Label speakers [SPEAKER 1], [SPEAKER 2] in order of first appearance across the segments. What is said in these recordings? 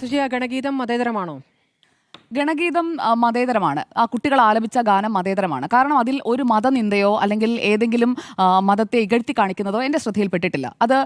[SPEAKER 1] സുജിയ ഗണഗീതം മതേതരമാണോ?
[SPEAKER 2] ഗണഗീതം മതേതരമാണ്. ആ കുട്ടികൾ ആലപിച്ച ഗാനം മതേതരമാണ്. കാരണം അതിൽ ഒരു മതനിന്ദയോ അല്ലെങ്കിൽ ഏതെങ്കിലും മതത്തെ ഇകഴ്ത്തി കാണിക്കുന്നതോ എന്റെ ശ്രദ്ധയിൽപ്പെട്ടിട്ടില്ല. അത്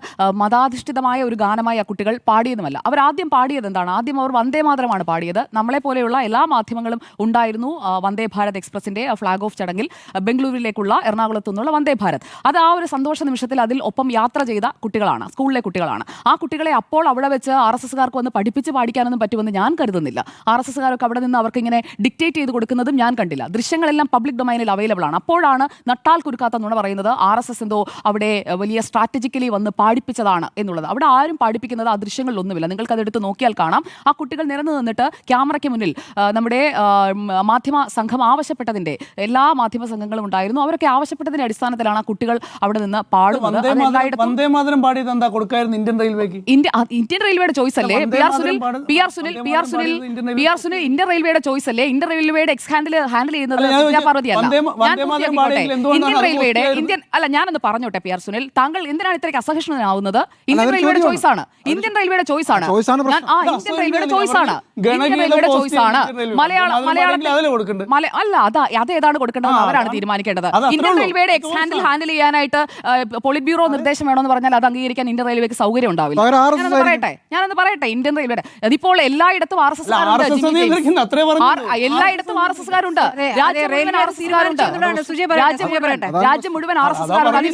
[SPEAKER 2] മതാധിഷ്ഠിതമായ ഒരു ഗാനമായി ആ കുട്ടികൾ പാടിയതുമല്ല. അവർ ആദ്യം പാടിയത് എന്താണ്? ആദ്യം അവർ വന്ദേ മാതരമാണ് പാടിയത്. നമ്മളെ പോലെയുള്ള എല്ലാ മാധ്യമങ്ങളും ഉണ്ടായിരുന്നു വന്ദേ ഭാരത് എക്സ്പ്രസിന്റെ ഫ്ലാഗ് ഓഫ് ചടങ്ങിൽ ബംഗളൂരുവിലേക്കുള്ള എറണാകുളത്തു നിന്നുള്ള വന്ദേ ഭാരത്. അത് ആ ഒരു സന്തോഷ നിമിഷത്തിൽ അതിൽ ഒപ്പം യാത്ര ചെയ്ത കുട്ടികളാണ് സ്കൂളിലെ കുട്ടികളാണ്. ആ കുട്ടികളെ അപ്പോൾ അവിടെ വെച്ച് ആർ എസ് എസ്കാർക്ക് വന്ന് പഠിപ്പിച്ച് പാടിക്കാനൊന്നും പറ്റുമെന്ന് ഞാൻ കരുതുന്നില്ല. ആർ എസ് എസ്കാരൊക്കെ അവിടെ നിന്ന് അവർക്ക് ഇങ്ങനെ ഡിക്റ്റേറ്റ് ചെയ്ത് കൊടുക്കുന്നതും ഞാൻ കണ്ടില്ല. ദൃശ്യങ്ങളെല്ലാം പബ്ലിക് ഡൊമൈനിൽ അവൈലബിൾ ആണ്. അപ്പോഴാണ് നട്ടാൽ കുരുക്കാത്ത നുണ പറയുന്നത് ആർ എസ് എസ് എന്തോ അവിടെ വലിയ സ്ട്രാറ്റജിക്കലി വന്ന് പാടിപ്പിച്ചതാണ് എന്നുള്ളത്. അവിടെ ആരും പാടിപ്പിക്കുന്നത് ആ ദൃശ്യങ്ങളിലൊന്നുമില്ല നിങ്ങൾക്ക് അതെടുത്ത് നോക്കിയാൽ കാണാം. ആ കുട്ടികൾ നിരന്നു നിന്നിട്ട് ക്യാമറയ്ക്ക് മുന്നിൽ നമ്മുടെ മാധ്യമ സംഘം ആവശ്യപ്പെട്ടതിന്റെ എല്ലാ മാധ്യമ സംഘങ്ങളും ഉണ്ടായിരുന്നു. അവരൊക്കെ ആവശ്യപ്പെട്ടതിന്റെ അടിസ്ഥാനത്തിലാണ് ആ കുട്ടികൾ അവിടെ നിന്ന് പാടുന്നത്.
[SPEAKER 3] ഇന്ത്യൻ റെയിൽവേക്ക്.
[SPEAKER 2] ഇന്ത്യൻ റെയിൽവേയുടെ ചോയ്സ് അല്ലേ? P R Sunil P R Sunil P R Sunil P R Sunil Indian റെയിൽവേയുടെ ചോയ്സ് അല്ലേ? ഇന്റർ റെയിൽവേയുടെ എക്സ് ഹാൻഡിൽ ഹാൻഡിൽ ചെയ്യുന്നത് ഇന്ത്യൻ റെയിൽവേയുടെ ഇന്ത്യൻ അല്ല ഞാനൊന്ന് പറഞ്ഞോട്ടെ പി ആർ സുനിൽ. താങ്കൾ എന്തിനാണ് ഇത്രയ്ക്ക് അസഹിഷ്ണനാവുന്നത് ഇന്ത്യൻ റെയിൽവേയുടെ. ചോയ്സ് ആണ് ഇന്ത്യൻ റെയിൽവേയുടെ ചോയ്സ് ആണ് ഇന്ത്യൻ റെയിൽവേയുടെ ചോയ്സ് ആണ് ഇന്ത്യൻ റെയിൽവേയുടെ ചോയ്സ് ആണ് മലയാള മലയാളത്തിൽ അല്ല അതാ അതേതാണ് കൊടുക്കേണ്ടത് അവരാണ് തീരുമാനിക്കേണ്ടത്? ഇന്ത്യൻ റെയിൽവേയുടെ എക്സ് ഹാൻഡിൽ ഹാൻഡിൽ ചെയ്യാനായിട്ട് പോളിറ്റ് ബ്യൂറോ നിർദ്ദേശം വേണമെന്ന് പറഞ്ഞാൽ അത് അംഗീകരിക്കാൻ ഇന്ത്യൻ റെയിൽവേക്ക് സൗകര്യം ഉണ്ടാവില്ല. ഞാനൊന്ന് പറയട്ടെ. ഞാനൊന്ന് പറയട്ടെ. ഇന്ത്യൻ റെയിൽവേയുടെ അതിപ്പോൾ എല്ലായിടത്തും ആർ എസ് എസ്
[SPEAKER 3] നിയന്ത്രിക്കുന്ന അത്രേ പറഞ്ഞു
[SPEAKER 2] എല്ലായിടത്തും ആർ എസ് എസ്കാരുണ്ട്. രാജ്യം മുഴുവൻ
[SPEAKER 1] റെയിൽവേ
[SPEAKER 2] ആർ എസ് എസ്കാരുണ്ട്.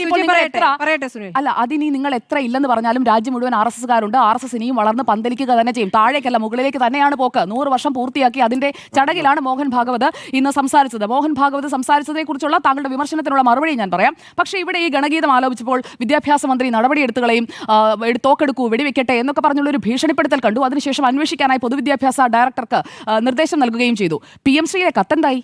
[SPEAKER 2] അല്ല അതിനി നിങ്ങൾ എത്ര ഇല്ലെന്ന് പറഞ്ഞാലും രാജ്യം മുഴുവൻ ആർ എസ് എസ്കാരുണ്ട്. ആർ എസ് എസ് ഇനിയും വളർന്ന് പന്തലിക്കുക തന്നെ ചെയ്യും. താഴേക്കല്ല മുകളിലേക്ക് തന്നെയാണ് പോക്ക്. നൂറ് വർഷം പൂർത്തിയാക്കി അതിന്റെ ചടങ്ങിലാണ് മോഹൻ ഭാഗവത് ഇന്ന് സംസാരിച്ചത്. മോഹൻ ഭാഗവത് സംസാരിച്ചതിനെ കുറിച്ചുള്ള താങ്കളുടെ വിമർശനത്തിനുള്ള മറുപടി ഞാൻ പറയാം. പക്ഷേ ഇവിടെ ഈ ഗണഗീതം ആലോചിച്ചപ്പോൾ വിദ്യാഭ്യാസ മന്ത്രി നടപടിയെടുത്തുകളെയും എടുത്തുകളെയും എടു- തോക്കെടുക്കൂ വെടിവെക്കട്ടെ എന്നൊക്കെ പറഞ്ഞുള്ള ഒരു ഭീഷണിപ്പെടുത്തൽ കണ്ടു. അതിനുശേഷം അന്വേഷിക്കാനായി പൊതുവിദ്യാഭ്യാസ ഡയറക്ടർക്ക് നിർദ്ദേശം നൽകുകയും ചെയ്തു. പി എം ശ്രീയിലെ കത്തെന്തായി?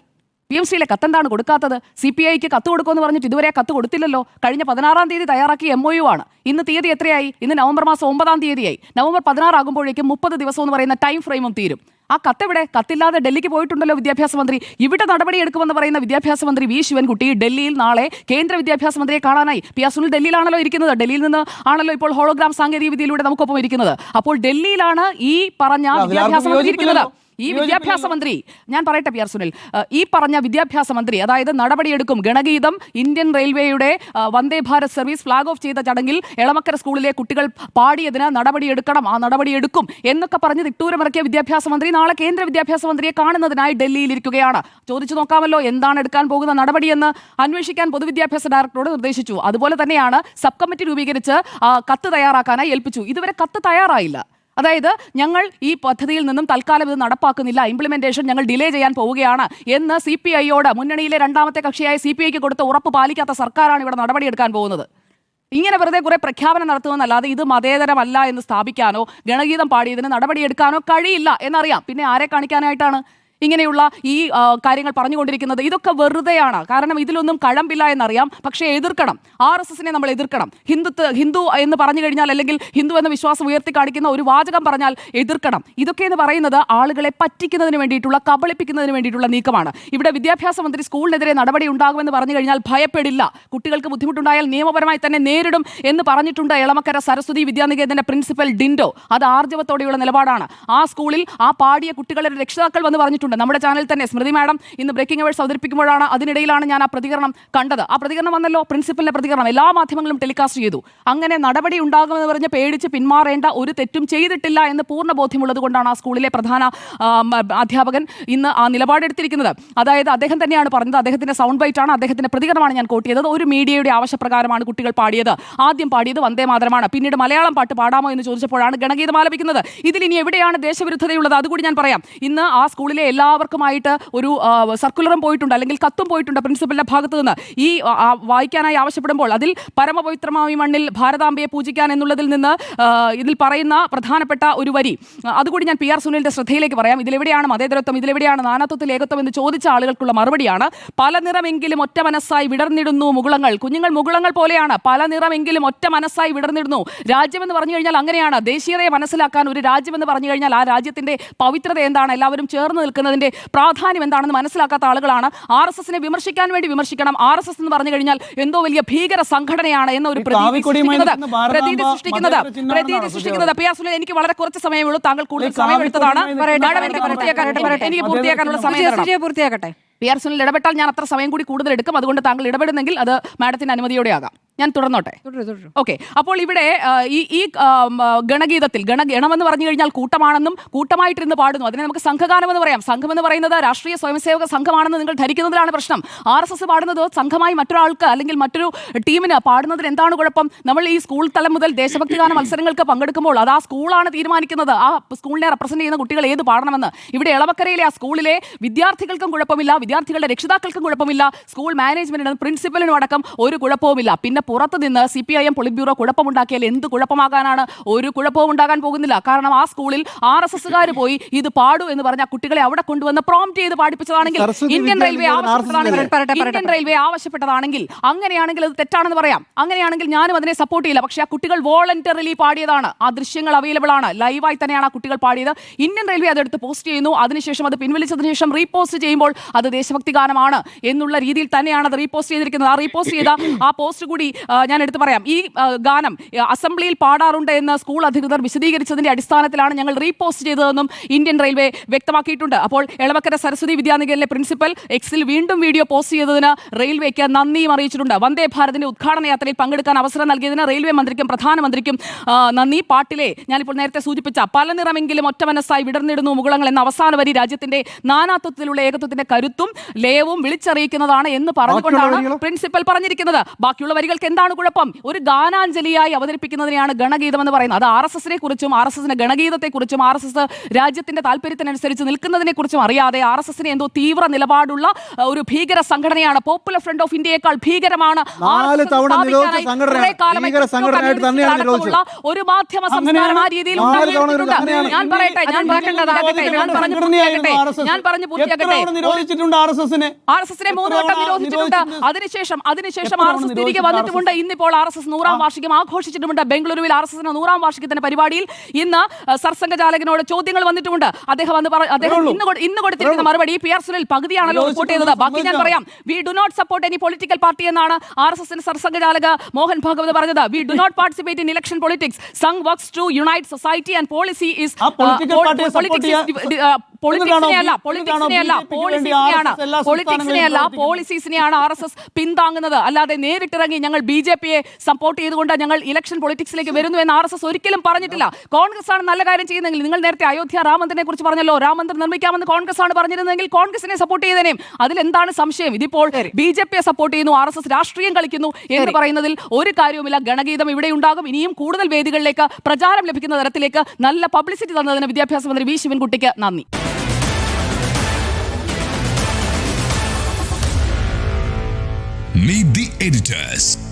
[SPEAKER 2] പി എം സിയിലെ കത്തെന്താണ് കൊടുക്കാത്തത്? സി പി ഐക്ക് കത്ത് കൊടുക്കുമെന്ന് പറഞ്ഞിട്ട് ഇതുവരെ കത്ത് കൊടുത്തില്ലല്ലോ. കഴിഞ്ഞ പതിനാറാം തീയതി തയ്യാറാക്കിയ എം ഒ യു ആണ്. ഇന്ന് തീയതി എത്രയായി? ഇന്ന് നവംബർ മാസം ഒമ്പതാം തീയതിയായി. നവംബർ പതിനാറാകുമ്പോഴേക്കും മുപ്പത് ദിവസം എന്ന് പറയുന്ന ടൈം ഫ്രെയിമും തീരും. ആ കത്തെവിടെ? കത്തില്ലാതെ ഡൽഹിക്ക് പോയിട്ടുണ്ടല്ലോ വിദ്യാഭ്യാസ മന്ത്രി. ഇവിടെ നടപടിയെടുക്കുമെന്ന് പറയുന്ന വിദ്യാഭ്യാസ മന്ത്രി വി ശിവൻകുട്ടി ഡൽഹിയിൽ നാളെ കേന്ദ്ര വിദ്യാഭ്യാസ മന്ത്രിയെ കാണാനായി. പി ആ സുനിൽ ഡൽഹിയിലാണല്ലോ ഇരിക്കുന്നത്. ഡൽഹിയിൽ നിന്ന് ആണല്ലോ ഇപ്പോൾ ഹോളോഗ്രാം സാങ്കേതിക വിദ്യയിലൂടെ നമുക്കൊപ്പം ഇരിക്കുന്നത്. അപ്പോൾ ഡൽഹിയിലാണ് ഈ പറഞ്ഞ വിദ്യാഭ്യാസ മന്ത്രി ഇരിക്കുന്നത്. ഈ വിദ്യാഭ്യാസ മന്ത്രി ഞാൻ പറയട്ടെ പി ആർ സുനിൽ ഈ പറഞ്ഞ വിദ്യാഭ്യാസ മന്ത്രി അതായത് നടപടിയെടുക്കും ഗണഗീതം ഇന്ത്യൻ റെയിൽവേയുടെ Vande Bharat service flag off ചെയ്ത ചടങ്ങിൽ എളമക്കര സ്കൂളിലെ കുട്ടികൾ പാടിയതിന് നടപടിയെടുക്കണം ആ നടപടിയെടുക്കും എന്നൊക്കെ പറഞ്ഞ് തിട്ടൂരമിറക്കിയ വിദ്യാഭ്യാസ മന്ത്രി നാളെ കേന്ദ്ര വിദ്യാഭ്യാസ മന്ത്രിയെ കാണുന്നതിനായി ഡൽഹിയിൽ ഇരിക്കുകയാണ് ചോദിച്ചു നോക്കാമല്ലോ എന്താണ് എടുക്കാൻ പോകുന്ന നടപടിയെന്ന് അന്വേഷിക്കാൻ പൊതുവിദ്യാഭ്യാസ ഡയറക്ടറോട് നിർദ്ദേശിച്ചു. അതുപോലെ തന്നെയാണ് സബ് കമ്മിറ്റി രൂപീകരിച്ച് കത്ത് തയ്യാറാക്കാനായി ഏൽപ്പിച്ചു. ഇതുവരെ കത്ത് തയ്യാറായില്ല. അതായത് ഞങ്ങൾ ഈ പദ്ധതിയിൽ നിന്നും തൽക്കാലം ഇത് നടപ്പാക്കുന്നില്ല. ഇംപ്ലിമെന്റേഷൻ ഞങ്ങൾ ഡിലേ ചെയ്യാൻ പോവുകയാണ് എന്ന് സി പി ഐയോട് മുന്നണിയിലെ രണ്ടാമത്തെ കക്ഷിയായ സി പി ഐക്ക് കൊടുത്ത ഉറപ്പ് പാലിക്കാത്ത സർക്കാരാണ് ഇവിടെ നടപടിയെടുക്കാൻ പോകുന്നത്. ഇങ്ങനെ വെറുതെ കുറെ പ്രഖ്യാപനം നടത്തുമെന്നല്ലാതെ ഇത് മതേതരമല്ല എന്ന് സ്ഥാപിക്കാനോ ഗണഗീതം പാടിയതിന് നടപടിയെടുക്കാനോ കഴിയില്ല എന്നറിയാം. പിന്നെ ആരെ കാണിക്കാനായിട്ടാണ്? ഇങ്ങനെയുള്ള ഈ കാര്യങ്ങൾ പറഞ്ഞുകൊണ്ടിരിക്കുന്നത് ഇതൊക്കെ വെറുതെയാണ്. കാരണം ഇതിലൊന്നും കഴമ്പില്ല എന്നറിയാം. പക്ഷേ എതിർക്കണം. ആർ എസ് എസിനെ നമ്മൾ എതിർക്കണം. ഹിന്ദുത്വ ഹിന്ദു എന്ന് പറഞ്ഞു കഴിഞ്ഞാൽ അല്ലെങ്കിൽ ഹിന്ദു എന്ന വിശ്വാസം ഉയർത്തി കാണിക്കുന്ന ഒരു വാചകം പറഞ്ഞാൽ എതിർക്കണം. ഇതൊക്കെ എന്ന് പറയുന്നത് ആളുകളെ പറ്റിക്കുന്നതിന് വേണ്ടിയിട്ടുള്ള കബളിപ്പിക്കുന്നതിന് വേണ്ടിയിട്ടുള്ള നീക്കമാണ്. ഇവിടെ വിദ്യാഭ്യാസ മന്ത്രി സ്കൂളിനെതിരെ നടപടി ഉണ്ടാകുമെന്ന് പറഞ്ഞു കഴിഞ്ഞാൽ ഭയപ്പെടില്ല. കുട്ടികൾക്ക് ബുദ്ധിമുട്ടുണ്ടായാൽ നിയമപരമായി തന്നെ നേരിടും എന്ന് പറഞ്ഞിട്ടുണ്ട് എളമക്കര സരസ്വതി വിദ്യാനികേതന്റെ പ്രിൻസിപ്പൽ ഡിൻഡോ. അത് ആർജവത്തോടെയുള്ള നിലപാടാണ്. ആ സ്കൂളിൽ ആ പാടിയ കുട്ടികളുടെ രക്ഷിതാക്കൾ വന്ന് പറഞ്ഞിട്ടുണ്ട്. നമ്മുടെ ചാനലിൽ തന്നെ സ്മൃതി മാഡം ഇന്ന് ബ്രേക്കിംഗ് അവേഴ്സ് അവതരിപ്പിക്കുമ്പോഴാണ് അതിനിടയിലാണ് ഞാൻ ആ പ്രതികരണം കണ്ടത്. ആ പ്രതികരണം വന്നല്ലോ പ്രിൻസിപ്പലിന്റെ പ്രതികരണം. എല്ലാ മാധ്യമങ്ങളും ടെലികാസ്റ്റ് ചെയ്തു. അങ്ങനെ നടപടി ഉണ്ടാകുമെന്ന് പറഞ്ഞ് പേടിച്ച് പിന്മാറേണ്ട ഒരു തെറ്റും ചെയ്തിട്ടില്ല എന്ന് പൂർണ ബോധ്യമുള്ളത് കൊണ്ടാണ് ആ സ്കൂളിലെ പ്രധാന അധ്യാപകൻ ഇന്ന് ആ നിലപാടെടുത്തിരിക്കുന്നത് അതായത് അദ്ദേഹം തന്നെയാണ് പറഞ്ഞത്. അദ്ദേഹത്തിന്റെ സൗണ്ട് ബൈറ്റ് ആണ് അദ്ദേഹത്തിന്റെ പ്രതികരണമാണ് ഞാൻ കോട്ട് ചെയ്തത് ഒരു മീഡിയയുടെ ആവശ്യപ്രകാരമാണ് കുട്ടികൾ പാടിയത്. ആദ്യം പാടിയത് വന്ദേ മാതരമാണ്. പിന്നീട് മലയാളം പാട്ട് പാടാമോ എന്ന് ചോദിച്ചപ്പോഴാണ് ഗണഗീതം ആലപിക്കുന്നത്. ഇതിൽ ഇനി എവിടെയാണ് ദേശവിരുദ്ധതയുള്ളത്? അതുകൂടി ഞാൻ പറയാം. ഇന്ന് ആ സ്കൂളിലെ എല്ലാവർക്കുമായിട്ട് ഒരു സർക്കുലറും പോയിട്ടുണ്ട് അല്ലെങ്കിൽ കത്തും പോയിട്ടുണ്ട് പ്രിൻസിപ്പലിന്റെ ഭാഗത്തു നിന്ന്. ഈ വായിക്കാനായി ആവശ്യപ്പെടുമ്പോൾ അതിൽ പരമപവിത്രമായ മണ്ണിൽ ഭാരതാംബയെ പൂജിക്കാൻ എന്നുള്ളതിൽ നിന്ന് ഇതിൽ പറയുന്ന പ്രധാനപ്പെട്ട ഒരു വരി. അതുകൂടി ഞാൻ പി ആർ സുനിലിന്റെ ശ്രദ്ധയിലേക്ക് പറയാം. ഇതിലെവിടെയാണ് മതേതരത്വം? ഇതിലെവിടെയാണ് നാനാത്വത്തിൽ ഏകത്വം എന്ന് ചോദിച്ച ആളുകൾക്കുള്ള മറുപടിയാണ്. പല നിറമെങ്കിലും ഒറ്റ മനസ്സായി വിടർന്നിടുന്നു മുകുളങ്ങൾ. കുഞ്ഞുങ്ങൾ മുകുളങ്ങൾ പോലെയാണ്. പല നിറമെങ്കിലും ഒറ്റ മനസ്സായി വിടർന്നിടുന്നു. രാജ്യമെന്ന് പറഞ്ഞു കഴിഞ്ഞാൽ അങ്ങനെയാണ്. ദേശീയതയെ മനസ്സിലാക്കാൻ ഒരു രാജ്യമെന്ന് പറഞ്ഞു കഴിഞ്ഞാൽ ആ രാജ്യത്തിന്റെ പവിത്രത എന്താണ്? എല്ലാവരും ചേർന്ന് നിൽക്കുന്ന നൽകുന്നതിന്റെ പ്രാധാന്യം എന്താണെന്ന് മനസ്സിലാക്കാത്ത ആളുകളാണ്. ആർ എസ് എസിനെ വിമർശിക്കാൻ വേണ്ടി വിമർശിക്കണം. ആർ എസ് എസ് എന്ന് പറഞ്ഞു കഴിഞ്ഞാൽ എന്തോ വലിയ ഭീകര സംഘടനയാണ് എന്ന ഒരു പ്രതീതി സൃഷ്ടിക്കുന്നത്. പ്രതീതി സൃഷ്ടിക്കുന്നത്. പ്രതീതി സൃഷ്ടിക്കുന്നത്. പി ആർ സുനിൽ എനിക്ക് വളരെ കുറച്ച് സമയമേ ഉള്ളൂ താങ്കൾ കൂടുതൽ സമയം എടുത്തതാണ്. എനിക്ക് പൂർത്തിയാക്കാനുള്ള. സമയം
[SPEAKER 1] പൂർത്തിയാക്കട്ടെ.
[SPEAKER 2] പി ആർ സുനിൽ ഇടപെട്ടാൽ ഞാൻ അത്ര സമയം കൂടി കൂടുതൽ എടുക്കും. അതുകൊണ്ട് താങ്കൾ ഇടപെടുന്നെങ്കിൽ അത് മാഡത്തിന്റെ അനുമതിയോടെ ആകാം ഞാൻ തുടർന്നോട്ടെ ഓക്കെ. അപ്പോൾ ഇവിടെ ഈ ഈ ഗണഗീതത്തിൽ ഗണ ഗണമെന്ന് പറഞ്ഞു കഴിഞ്ഞാൽ കൂട്ടമാണെന്നും കൂട്ടമായിട്ടിരുന്ന് പാടുന്നു. അതിനെ നമുക്ക് സംഘഗാനം എന്ന് പറയാം. സംഘം എന്ന് പറയുന്നത് രാഷ്ട്രീയ സ്വയംസേവക സംഘമാണെന്ന് നിങ്ങൾ ധരിക്കുന്നതിലാണ് പ്രശ്നം. ആർ എസ് എസ് പാടുന്നത് സംഘമായി മറ്റൊരാൾക്ക് അല്ലെങ്കിൽ മറ്റൊരു ടീമിന് പാടുന്നതിന് എന്താണ് കുഴപ്പം? നമ്മൾ ഈ സ്കൂൾ തലം മുതൽ ദേശഭക്തി ഗാന മത്സരങ്ങൾക്ക് പങ്കെടുക്കുമ്പോൾ അത് ആ സ്കൂളാണ് തീരുമാനിക്കുന്നത്. ആ സ്കൂളിനെ റെപ്രസെന്റ് ചെയ്യുന്ന കുട്ടികൾ ഏത് പാടണമെന്ന്. ഇവിടെ ഇളവക്കരയിലെ ആ സ്കൂളിലെ വിദ്യാർത്ഥികൾക്കും കുഴപ്പമില്ല. വിദ്യാർത്ഥികളുടെ രക്ഷിതാക്കൾക്കും കുഴപ്പമില്ല. സ്കൂൾ മാനേജ്മെന്റിനും പ്രിൻസിപ്പലിനും അടക്കം ഒരു കുഴപ്പവുമില്ല. പിന്നെ പുറത്ത് നിന്ന് C P I M politburo കുഴപ്പമുണ്ടാക്കിയാൽ എന്ത് കുഴപ്പമാകാനാണ്? ഒരു കുഴപ്പവും ഉണ്ടാകാൻ പോകുന്നില്ല. കാരണം ആ സ്കൂളിൽ ആർ എസ് എസ്സുകാർ പോയി ഇത് പാടു എന്ന് പറഞ്ഞ കുട്ടികളെ അവിടെ കൊണ്ടുവന്ന് പ്രോംപ്റ്റ് ചെയ്ത് പാടിപ്പിച്ചതാണെങ്കിൽ ഇന്ത്യൻ റെയിൽവേ ആവശ്യപ്പെട്ടതാണെങ്കിൽ ഇന്ത്യൻ റെയിൽവേ ആവശ്യപ്പെട്ടതാണെങ്കിൽ അങ്ങനെയാണെങ്കിൽ അത് തെറ്റാണെന്ന് പറയാം. അങ്ങനെയാണെങ്കിൽ ഞാനും അതിനെ സപ്പോർട്ട് ചെയ്യില്ല. പക്ഷേ ആ കുട്ടികൾ വോളണ്ടറിലി പാടിയതാണ്. ആ ദൃശ്യങ്ങൾ അവൈലബിൾ ആണ്. ലൈവായി തന്നെയാണ് ആ കുട്ടികൾ പാടിയത്. ഇന്ത്യൻ റെയിൽവേ അതെടുത്ത് പോസ്റ്റ് ചെയ്യുന്നു. അതിനുശേഷം അത് പിൻവലിച്ചതിന് ശേഷം റീപോസ്റ്റ് ചെയ്യുമ്പോൾ അത് ദേശഭക്തി ഗാനമാണ് എന്നുള്ള രീതിയിൽ തന്നെയാണ് അത് റീപോസ്റ്റ് ചെയ്തിരിക്കുന്നത്. ആ റീപോസ്റ്റ് ചെയ്ത ആ പോസ്റ്റ് കൂടി ഞാൻ എടുത്തു പറയാം. ഈ ഗാനം അസംബ്ലിയിൽ പാടാറുണ്ട് എന്ന് സ്കൂൾ അധികൃതർ വിശദീകരിച്ചതിന്റെ അടിസ്ഥാനത്തിലാണ് ഞങ്ങൾ റീപോസ്റ്റ് ചെയ്തതെന്നും ഇന്ത്യൻ റെയിൽവേ വ്യക്തമാക്കിയിട്ടുണ്ട്. അപ്പോൾ എളവക്കര സരസ്വതി വിദ്യാനികേതനിലെ പ്രിൻസിപ്പൽ എക്സിൽ വീണ്ടും വീഡിയോ പോസ്റ്റ് ചെയ്തതിന് റെയിൽവേക്ക് നന്ദിയും അറിയിച്ചിട്ടുണ്ട്. വന്ദേ ഭാരതിന്റെ ഉദ്ഘാടന യാത്രയിൽ പങ്കെടുക്കാൻ അവസരം നൽകിയതിന് റെയിൽവേ മന്ത്രിക്കും പ്രധാനമന്ത്രിക്കും നന്ദി. പാട്ടിലെ ഞാനിപ്പോൾ നേരത്തെ സൂചിപ്പിച്ച പല നിറമെങ്കിലും ഒറ്റ മനസ്സായി വിടർന്നിടുന്നു മുകുളങ്ങൾ എന്ന അവസാന വരി രാജ്യത്തിന്റെ നാനാത്വത്തിലുള്ള ഏകത്വത്തിന്റെ കരുത്തും ലയവും വിളിച്ചറിയിക്കുന്നതാണ് എന്ന് പറഞ്ഞുകൊണ്ടാണ്? പ്രിൻസിപ്പൽ പറഞ്ഞിരിക്കുന്നത്. ബാക്കിയുള്ള വരികൾക്ക് എന്താണ് കുഴപ്പം? ഒരു ഗാനാഞ്ജലിയായി അവതരിപ്പിക്കുന്നതിനെയാണ് ഗണഗീതം എന്ന് പറയുന്നത്. അത് ആർ എസ് എസിനെ കുറിച്ചും ആർ എസ് എസിന്റെ ഗണഗീതത്തെ കുറിച്ചും ആർ എസ് എസ് രാജ്യത്തിന്റെ താല്പര്യത്തിനനുസരിച്ച് നിൽക്കുന്നതിനെ കുറിച്ചും അറിയാതെ ആർ എസ് എസിന് എന്തോ തീവ്ര നിലപാടുള്ള ഒരു ഭീകര സംഘടനയാണ്. പോപ്പുലർ ഫ്രണ്ട് ഓഫ് ഇന്ത്യയെക്കാൾ ഭീകരമാണ്. ഒരു മാധ്യമ സംസ്കാരം ആ രീതിയിൽ. ഞാൻ പറയട്ടെ ഞാൻ പറയട്ടെ ഞാൻ പറഞ്ഞു പൂർത്തിയാക്കട്ടെ. ഞാൻ പറഞ്ഞു പൂർത്തിയാക്കട്ടെ.
[SPEAKER 3] നിരോധിച്ചിട്ടുണ്ട് ആർ എസ് എസിനെ
[SPEAKER 2] ആർ എസ് എസിനെ മൂന്ന് വട്ടം നിരോധിച്ചിട്ടുണ്ട്. അതിനുശേഷം അതിനുശേഷം ആർ എസ് എസ് തിരികെ വന്നിട്ടുമുണ്ട്. ഇന്നിപ്പോൾ ആർ എസ് എസ് നൂറാം വാർഷികം ആഘോഷിച്ചിട്ടുമുണ്ട്. ബംഗളൂരുവിൽ ആർ എസ് എസിന്റെ നൂറാം വാർഷികത്തിന്റെ പരിപാടിയിൽ ഇന്ന് സർസംഘചാലകനോട് ചോദ്യങ്ങൾ വന്നിട്ടുമുണ്ട്. അദ്ദേഹം പറഞ്ഞു അദ്ദേഹം ഇന്ന് കൊടു- ഇന്ന് കൊടുത്തിരിക്കുന്ന മറുപടി പി ആർ സുനിൽ പകുതിയാണല്ലോ റിപ്പോർട്ട് ചെയ്തത്. ബാക്കി ഞാൻ പറയാം. We do not support any political party എന്നാണ് ആർ എസ് എസിന്റെ സർസംഘചാലക മോഹൻ ഭാഗവത് പറഞ്ഞത്. We do not participate in election politics Sangh works to unite society and policy is പൊളിറ്റിക്സിനെ അല്ല പൊളിറ്റിക്സിനെ അല്ല പോളിസിസിനെയാണ് പൊളിറ്റിക്സിനെ അല്ല പോളിസീസിനെയാണ് ആർ എസ് എസ് പിന്താങ്ങുന്നത്. അല്ലാതെ നേരിട്ടിറങ്ങി ഞങ്ങൾ ബി ജെ പിയെ സപ്പോർട്ട് ചെയ്തുകൊണ്ട് ഞങ്ങൾ ഇലക്ഷൻ പൊളിറ്റിക്സിലേക്ക് വരുന്നു എന്ന് ആർ എസ് എസ് ഒരിക്കലും പറഞ്ഞിട്ടില്ല. കോൺഗ്രസ് ആണ് നല്ല കാര്യം ചെയ്യുന്നെങ്കിൽ നിങ്ങൾ നേരത്തെ അയോധ്യ രാമന്ദിനെ കുറിച്ച് പറഞ്ഞല്ലോ. രാമന്ദിർ നിർമ്മിക്കാമെന്ന് കോൺഗ്രസ് ആണ് പറഞ്ഞിരുന്നെങ്കിൽ കോൺഗ്രസിനെ സപ്പോർട്ട് ചെയ്തേനേയും അതിലെന്താണ് സംശയം? ഇതിപ്പോൾ ബി ജെ പിയെ സപ്പോർട്ട് ചെയ്യുന്നു ആർ എസ് എസ് രാഷ്ട്രീയം കളിക്കുന്നു എന്ന് പറയുന്നതിൽ ഒരു കാര്യവുമില്ല. ഗണഗീതം ഇവിടെ ഉണ്ടാകും. ഇനിയും കൂടുതൽ വേദികളിലേക്ക് പ്രചാരം ലഭിക്കുന്ന തരത്തിലേക്ക് നല്ല പബ്ലിസിറ്റി തന്നതിന് വിദ്യാഭ്യാസ മന്ത്രി വി ശിവൻകുട്ടിക്ക് നന്ദി.
[SPEAKER 4] Meet the editors.